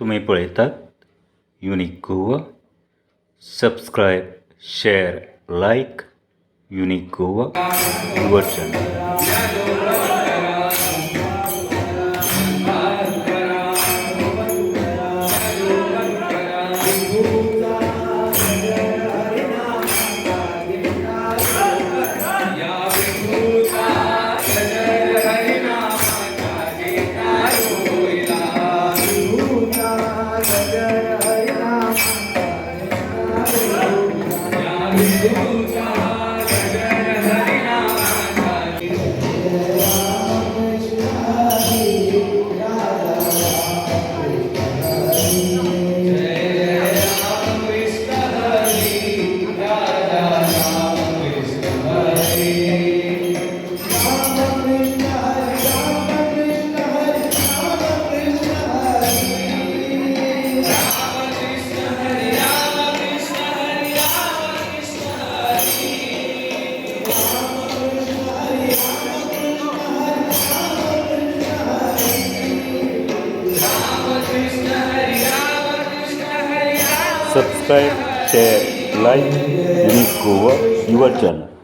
तुम्ही पळयतात unique Goa. Subscribe share like unique Goa your channel Hallelujah. Subscribe share, like, unique over your channel